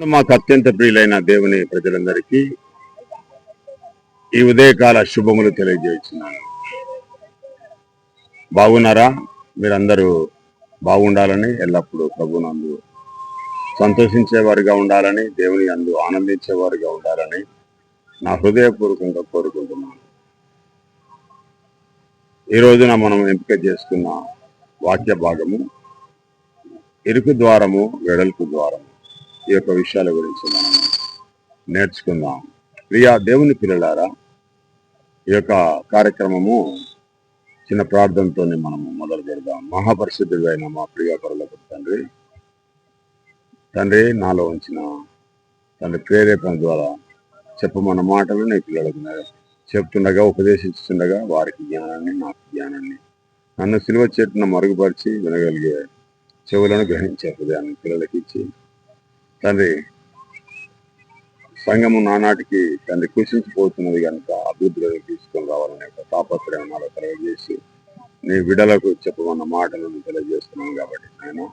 మాకు అత్యంత ప్రియులైన దేవుని ప్రజలందరికీ ఈ ఉదయకాల శుభములు తెలియజేస్తున్నాను. బాగున్నారా? మీరందరూ బాగుండాలని ఎల్లప్పుడూ ప్రభునందు సంతోషించేవారుగా ఉండాలని దేవుని అందు ఆనందించేవారుగా ఉండాలని నా హృదయపూర్వకంగా కోరుకుంటున్నాను. ఈ రోజున మనం ఎంపిక చేసుకున్న వాక్య భాగము ఇరుకు ద్వారము వెడల్పు ద్వారము. ఈ యొక్క విషయాల గురించి మనం నేర్చుకుందాం. ప్రియా దేవుని పిల్లలారా ఈ యొక్క కార్యక్రమము చిన్న ప్రార్థనతోనే మనము మొదలు పెడదాం. మహాపరిశుద్ధుడైన మా ప్రియాపరులకు తండ్రి తండ్రి నాలో ఉంచిన తండ్రి ప్రేరేపణ ద్వారా చెప్పమన్న మాటలు నీ పిల్లలకు చెప్తుండగా ఉపదేశిస్తుండగా వారికి జ్ఞానాన్ని నాకు జ్ఞానాన్ని నన్ను సిలువ చేటున మరుగుపరిచి వినగలిగే చెవులను గ్రహించే హృదయాన్ని పిల్లలకి ఇచ్చి తండ్రి సంఘము నానాటికి తండ్రి కృషించిపోతున్నది కనుక అభివృద్ధిలో తీసుకొని రావాలనే ఒక తాపత్రయం నాలో తెలియజేసి నీ విడలకు చెప్పమన్న మాటలను తెలియజేస్తున్నాను కాబట్టి నేను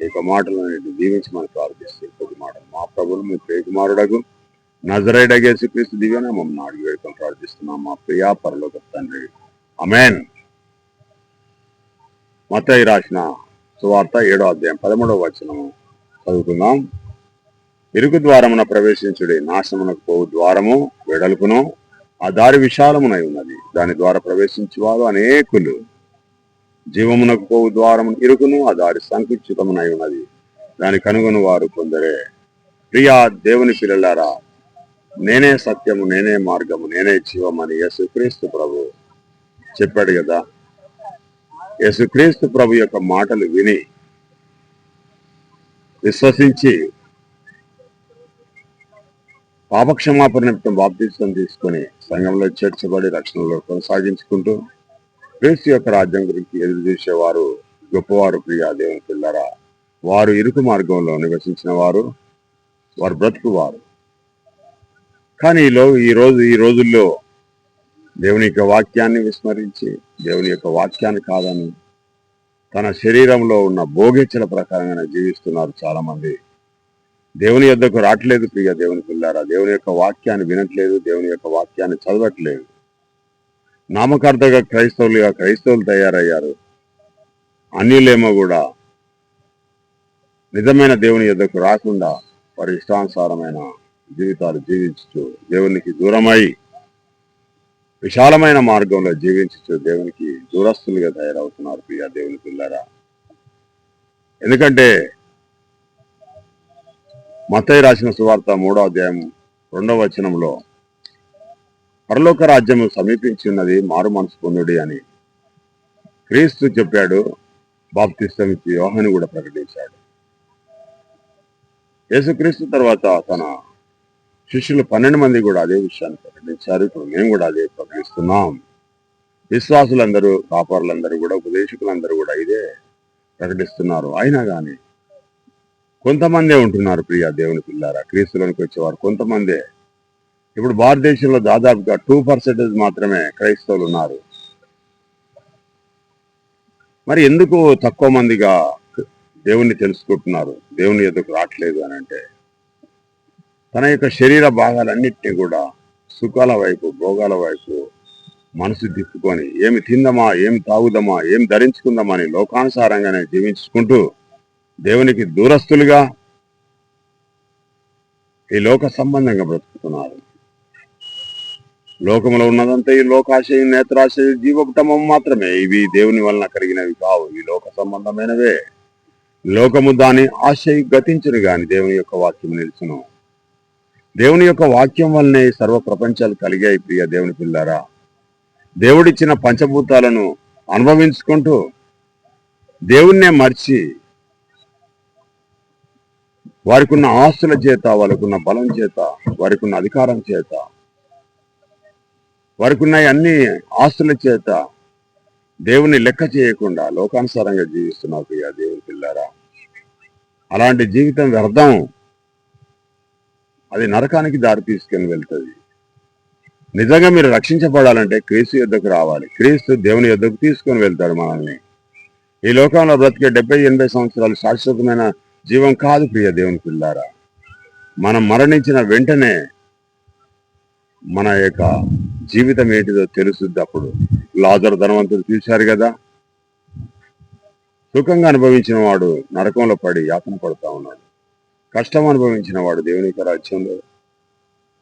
ఈ యొక్క మాటలను నీకు దీవించమని ప్రార్థిస్తే కొద్ది మాటలు మా ప్రభులు మీ ప్రియకుమారుడకు నజరైడగేసి క్రీస్తు దివ్యనే మమ్మల్ని అడిగి వేడుకొని ప్రార్థిస్తున్నాం. మా ప్రియా పరలోక తండ్రి. అమెన్ మతయి రాసిన సువార్త ఏడో అధ్యాయం పదమూడవ వచనము చదువుకుందాం. ఇరుకు ద్వారమున ప్రవేశించుడి నాశనమునకు పోవు ద్వారము వెడల్పును ఆ దారి విశాలమునై ఉన్నది. దాని ద్వారా ప్రవేశించేవారు అనేకులు. జీవమునకు పోవు ద్వారము ఇరుకును ఆ దారి సంకుచితమునై ఉన్నది. దాని కనుగొని వారు కొందరే. ప్రియా దేవుని పిల్లలారా నేనే సత్యము నేనే మార్గము నేనే జీవమని యేసుక్రీస్తు ప్రభు చెప్పాడు కదా. యేసుక్రీస్తు ప్రభు యొక్క మాటలు విని విశ్వసించి పాపక్షమాపణ నిమిత్తం బాప్తీసం తీసుకొని సంఘంలో చేర్చబడి రక్షణలో కొనసాగించుకుంటూ క్రీస్తు యొక్క రాజ్యం గురించి ఎదురు చూసేవారు గొప్పవారు ప్రియా దేవుని పిల్లరా. వారు ఇరుకు మార్గంలో నివసించిన వారు వారు బ్రతుకువారు. కానీ ఈ ఈ రోజు ఈ రోజుల్లో దేవుని యొక్క వాక్యాన్ని విస్మరించి దేవుని యొక్క వాక్యాన్ని కాదని తన శరీరంలో ఉన్న భోగేచ్చల ప్రకారంగా జీవిస్తున్నారు చాలామంది. దేవుని యొద్దకు రావట్లేదు ప్రియ దేవుని పిల్లారా. దేవుని యొక్క వాక్యాన్ని వినట్లేదు దేవుని యొక్క వాక్యాన్ని చదవట్లేదు. నామకార్థంగా క్రైస్తవులుగా క్రైస్తవులు తయారయ్యారు. అన్యులేమో కూడా నిజమైన దేవుని యొద్దకు రాకుండా వారి ఇష్టానుసారమైన జీవితాలు జీవించు దేవునికి దూరమై విశాలమైన మార్గంలో జీవించు దేవునికి దూరస్తులుగా తయారవుతున్నారు ప్రియ దేవుని పిల్లరా. ఎందుకంటే మతయ్య రాసిన సువార్త మూడో అధ్యాయం రెండవ వచనంలో పరలోక రాజ్యము సమీపించి ఉన్నది మారు మనసు పొందుడి అని క్రీస్తు చెప్పాడు బాప్తిస్తం ఇచ్చి యోహాను కూడా ప్రకటించాడు. యేసుక్రీస్తు తర్వాత తన శిష్యులు పన్నెండు మంది కూడా అదే విషయాన్ని ప్రకటించారు. ఇప్పుడు మేము కూడా అదే ప్రకటిస్తున్నాం. విశ్వాసులందరూ కాపరులందరూ కూడా ఉపదేశకులందరూ కూడా ఇదే ప్రకటిస్తున్నారు. అయినా కానీ కొంతమందే ఉంటున్నారు ప్రియ దేవుని పిల్లారా క్రీస్తులోనికి వచ్చేవారు కొంతమందే. ఇప్పుడు భారతదేశంలో దాదాపుగా టూ పర్సెంటేజ్ మాత్రమే క్రైస్తవులు ఉన్నారు. మరి ఎందుకు తక్కువ మందిగా దేవుణ్ణి తెలుసుకుంటున్నారు? దేవుని ఎందుకు రావట్లేదు అని అంటే తన యొక్క శరీర భాగాలన్నింటినీ కూడా సుఖాల వైపు భోగాల వైపు మనసు తిప్పుకొని ఏమి తిందమా ఏమి తాగుదామా ఏమి ధరించుకుందామా అని లోకానుసారంగానే జీవించుకుంటూ దేవునికి దూరస్తులుగా ఈ లోక సంబంధంగా బ్రతుకుతున్నారు. లోకంలో ఉన్నదంతా ఈ లోకాశయం నేత్రాశయ జీవకుటమం మాత్రమే. ఇవి దేవుని వలన కలిగినవి కావు. ఈ లోక సంబంధమైనవే. లోకము దాని ఆశయ గతించును గాని దేవుని యొక్క వాక్యం నిలుచును. దేవుని యొక్క వాక్యం వల్లనే సర్వ ప్రపంచాలు కలిగాయి ప్రియ దేవుని పిల్లారా. దేవుడిచ్చిన పంచభూతాలను అనుభవించుకుంటూ దేవుణ్ణే మర్చి వారికి ఉన్న ఆస్తుల చేత వారికి ఉన్న బలం చేత వారికి ఉన్న అధికారం చేత వారికి ఉన్న అన్ని ఆస్తుల చేత దేవుని లెక్క చేయకుండా లోకానుసారంగా జీవిస్తున్నారు ప్రియ దేవుని పిల్లారా. అలాంటి జీవితం వ్యర్థం. అది నరకానికి దారి తీసుకుని వెళ్తుంది. నిజంగా మీరు రక్షించబడాలంటే క్రీస్తు యుద్ధకు రావాలి. క్రీస్తు దేవుని యుద్ధకు తీసుకొని వెళ్తాడు మనల్ని. ఈ లోకంలో బ్రతికే డెబ్బై ఎనభై సంవత్సరాలు శాశ్వతమైన జీవం కాదు ప్రియ దేవుని పిల్లారా. మనం మరణించిన వెంటనే మన యొక్క జీవితం ఏంటిదో తెలుస్తుంది అప్పుడు లాజర్ ధనవంతుడు చూశారు కదా. సుఖంగా అనుభవించిన వాడు నరకంలో పడి యాతన పడుతూ ఉన్నాడు. కష్టం అనుభవించిన వాడు దేవుని యొక్క రాజ్యంలో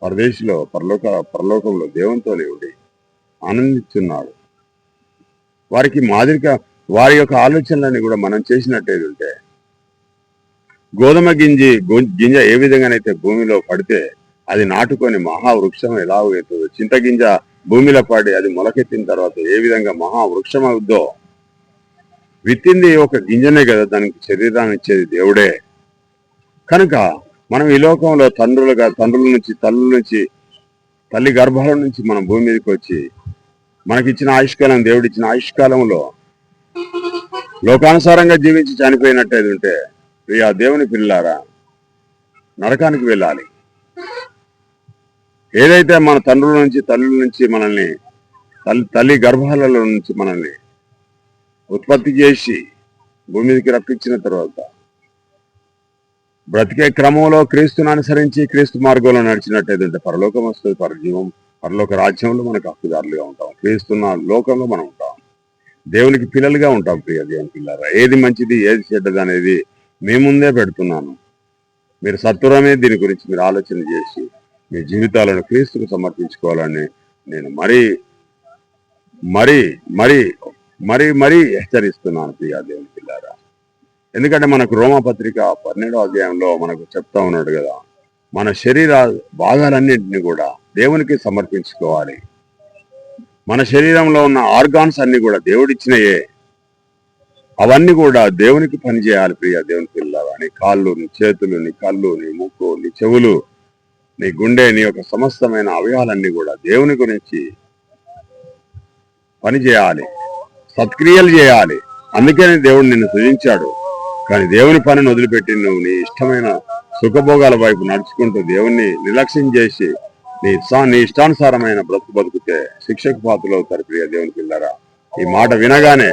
పరదేశిలో పరలోక పరలోకంలో దేవునితోనే ఉండి ఆనందిస్తున్నాడు. వారికి మాదిరిగా వారి యొక్క ఆలోచనలన్నీ కూడా మనం చేసినట్టేది ఉంటే గోధుమ గింజి గింజ ఏ విధంగానైతే భూమిలో పడితే అది నాటుకొని మహావృక్షం ఎలా అవుతుందో చింతగింజ భూమిలో పడి అది మొలకెత్తిన తర్వాత ఏ విధంగా మహావృక్షం అవుద్దో విత్తింది ఒక గింజనే కదా దానికి శరీరాన్ని ఇచ్చేది దేవుడే. కనుక మనం ఈ లోకంలో తండ్రులుగా తండ్రుల నుంచి తల్లుల నుంచి తల్లి గర్భాల నుంచి మనం భూమి మీదకి వచ్చి మనకిచ్చిన ఆయుష్కాలం దేవుడిచ్చిన ఆయుష్కాలంలో లోకానుసారంగా జీవించి చనిపోయినట్టు ఉంటే ప్రియా దేవుని పిల్లారా నరకానికి వెళ్ళాలి. ఏదైతే మన తండ్రుల నుంచి తల్లుల నుంచి మనల్ని తల్లి తల్లి గర్భాలలో నుంచి మనల్ని ఉత్పత్తి చేసి భూమి మీదకి రప్పించిన తర్వాత బ్రతికే క్రమంలో క్రీస్తుని అనుసరించి క్రీస్తు మార్గంలో నడిచినట్టయితే పరలోకం వస్తుంది పరజీవం పరలోక రాజ్యంలో మనకు హక్కుదారులుగా ఉంటాం. క్రీస్తున్న లోకంలో మనం ఉంటాం. దేవునికి పిల్లలుగా ఉంటాం ప్రియ దేవుని పిల్లరా. ఏది మంచిది ఏది చెడ్డది అనేది మీ ముందే పెడుతున్నాను. మీరు సత్వరమే దీని గురించి మీరు ఆలోచన చేసి మీ జీవితాలను క్రీస్తుకు సమర్పించుకోవాలని నేను మరీ మరీ మరీ మరీ మరీ హెచ్చరిస్తున్నాను ప్రియా దేవుని పిల్లారా. ఎందుకంటే మనకు రోమపత్రిక పన్నెండో అధ్యాయంలో మనకు చెప్తా ఉన్నాడు కదా మన శరీర భాగాలన్నింటినీ కూడా దేవునికి సమర్పించుకోవాలి. మన శరీరంలో ఉన్న ఆర్గాన్స్ అన్ని కూడా దేవుడిచ్చినయే. అవన్నీ కూడా దేవునికి పనిచేయాలి ప్రియ దేవుని పిల్లలు నీ కాళ్ళు నీ చేతులు నీ కళ్ళు నీ ముక్కు నీ చెవులు నీ గుండె నీ యొక్క సమస్తమైన అవయవాలన్నీ కూడా దేవుని గురించి పని చేయాలి. సత్క్రియలు చేయాలి. అందుకనే దేవుడు నిన్ను సృజించాడు. కానీ దేవుని పనిని వదిలిపెట్టి నువ్వు నీ ఇష్టమైన సుఖభోగాల వైపు నడుచుకుంటూ దేవుణ్ణి నిర్లక్ష్యం చేసి నీ ఇష్టా నీ ఇష్టానుసారమైన బ్రతుకు బతుకుతే శిక్షకు పాత్రలు అవుతారు ప్రియ దేవుని పిల్లరా. ఈ మాట వినగానే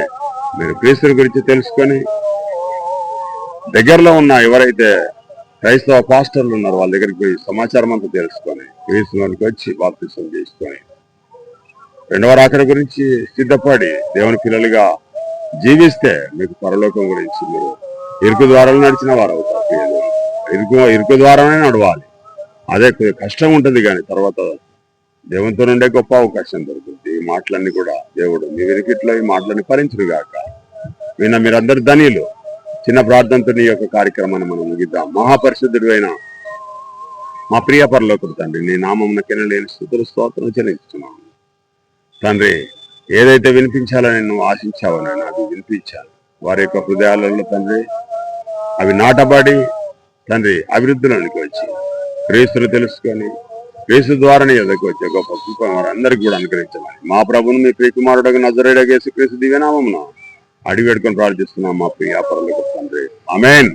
మీరు క్రీస్తుని గురించి తెలుసుకొని దగ్గరలో ఉన్న ఎవరైతే క్రైస్తవ పాస్టర్లు ఉన్నారు వాళ్ళ దగ్గరికి పోయి సమాచారం అంతా తెలుసుకొని క్రీస్తునికి వచ్చి బాప్తిసం చేసుకొని రెండవ రాకడ గురించి సిద్ధపడి దేవుని పిల్లలుగా జీవిస్తే మీకు పరలోకం గురించి మీరు ఇరుకు ద్వారాలు నడిచిన వారు అవుతారు ఇరుకు ఇరుకు ద్వారానే నడవాలి. అదే కొద్దిగా కష్టం ఉంటుంది కానీ తర్వాత దేవునితో నుండే గొప్ప అవకాశం దొరుకుతుంది. ఈ మాటలన్నీ కూడా దేవుడు మీ వెనుకట్లో ఈ మాటలన్నీ భరించుడు గాక. విన్న మీరందరు ధనియులు. చిన్న ప్రార్థనతో నీ యొక్క కార్యక్రమాన్ని మనం ముగిద్దాం. మహాపరిశుద్ధుడు అయిన మా ప్రియ పరలోకుడు తండ్రి నీ నామం లేని స్థుతులు స్తోత్రం చెల్లిస్తున్నాను తండ్రి ఏదైతే వినిపించాలని నువ్వు ఆశించావో నేను అది వినిపించాను వారి యొక్క హృదయాలలో తండ్రి అవి నాటబడి తండ్రి అభివృద్ధిలోనికి వచ్చి క్రీస్తులు తెలుసుకొని క్రీస్తు ద్వారానే నీ వచ్చే గొప్ప కృప వారందరికీ కూడా అనుగ్రహించమని. మా ప్రభుని మీ ప్రియకుమారుడు నజరేడగేసి క్రీస్తు దివ్యనామమున అడిగి పెట్టుకొని ప్రార్థిస్తున్నాం మా ప్రియాపరులకు తండ్రి. అమేన్